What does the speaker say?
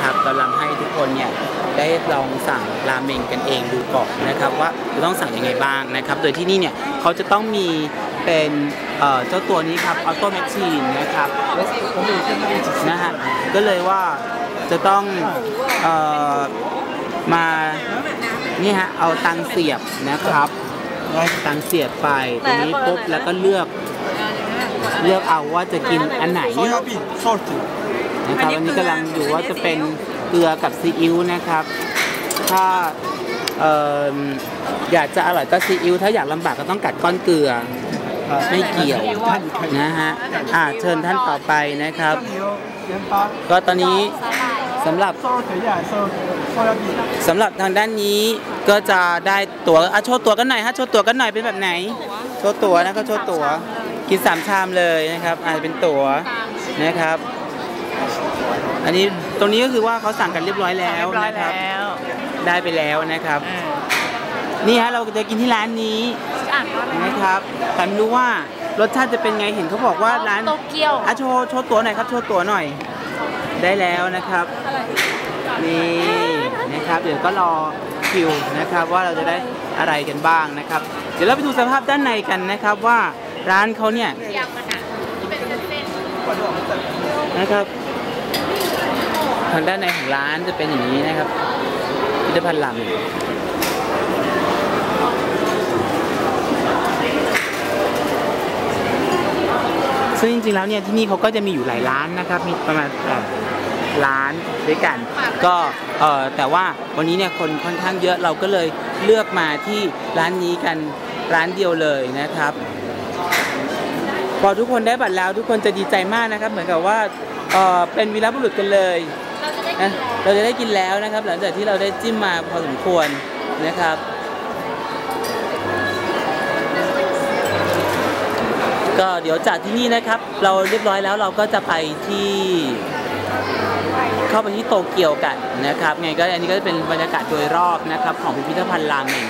นครับกำลังให้ทุกคนเนี่ยได้ลองสั่งราเมงกันเองดูก่อนนะครับว่าจะต้องสั่งยังไงบ้างนะครับ โดยที่นี่เนี่ยเขาจะต้องมีเป็นเจ้าตัวนี้ครับออโต้แมชชีนนะครับนะฮะก็เลยว่าจะต้องมานี่ฮะเอาตังเสียบนะครับตังเสียบไปตรงนี้ปุ๊บแล้วก็เลือกเลือกเอาว่าจะกินอันไหนะครับ อันนี้กำลังอยู่ว่าจะเป็นเกลือกับซีอิ๊วนะครับ ถ้าอยากจะอร่อยก็ซีอิ๊วถ้าอยากลำบากก็ต้องกัดก้อนเกลือ ไม่เกี่ยวนะฮะอ่าเชิญท่านต่อไปนะครับ ก็ตอนนี้สำหรับสำหรับทางด้านนี้ก็จะได้ตั๋วอะโชว์ตั๋วกันหน่อยฮะโชว์ตั๋วกันหน่อยเป็นแบบไหน โชว์ตั๋วนะก็ขบโชว์ตั๋วกินสามชามเลยนะครับอาจจะเป็นตั๋วนะครับ อันนี้ตรงนี้ก็คือว่าเขาสั่งกันเรียบร้อยแล้วนะครับได้ไปแล้วนะครับ นี่ฮะเราจะกินที่ร้านนี้นะครับแต่ไม่รู้ว่ารสชาติจะเป็นไงเห็นเขาบอกว่าร้าน โตเกียวอะโชว์โชว์ตั๋วหน่อยครับโชว์ตั๋วหน่อย ได้แล้วนะครับ นี่นะครับ เดี๋ยวก็รอคิวนะครับ ว่าเราจะได้อะไรกันบ้างนะครับ เดี๋ยวเราไปดูสภาพด้านในกันนะครับว่าร้านเขาเนี่ยยำมันอะที่เป็นเส้นนะครับ ทางด้านในของร้านจะเป็นอย่างนี้นะครับพิพิธภัณฑ์ลำซึ่งจริงๆแล้วเนี่ยที่นี่เขาก็จะมีอยู่หลายร้านนะครับมีประมาณแปดร้านด้วยกัน ก็เออแต่ว่าวันนี้เนี่ยคนค่อนข้างเยอะเราก็เลยเลือกมาที่ร้านนี้กันร้านเดียวเลยนะครับพอทุกคนได้บัตรแล้วทุกคนจะดีใจมากนะครับ เหมือนกับว่าเออเป็นวีรบุรุษกันเลย เราจะได้กินะนแล้วเราจะได้กินแล้วนะครับ หลังจากที่เราได้จิ้มมาพอสมควรนะครับ ก็เดี๋ยวจากที่นี่นะครับ เราเรียบร้อยแล้วเราก็จะไปที่ เข้าไปที่โตเกียวกันนะครับไงก็อันนี้ก็จะเป็นบรรยากาศโดยรอบนะครับ ของพิพิธภัณฑ์ราเมง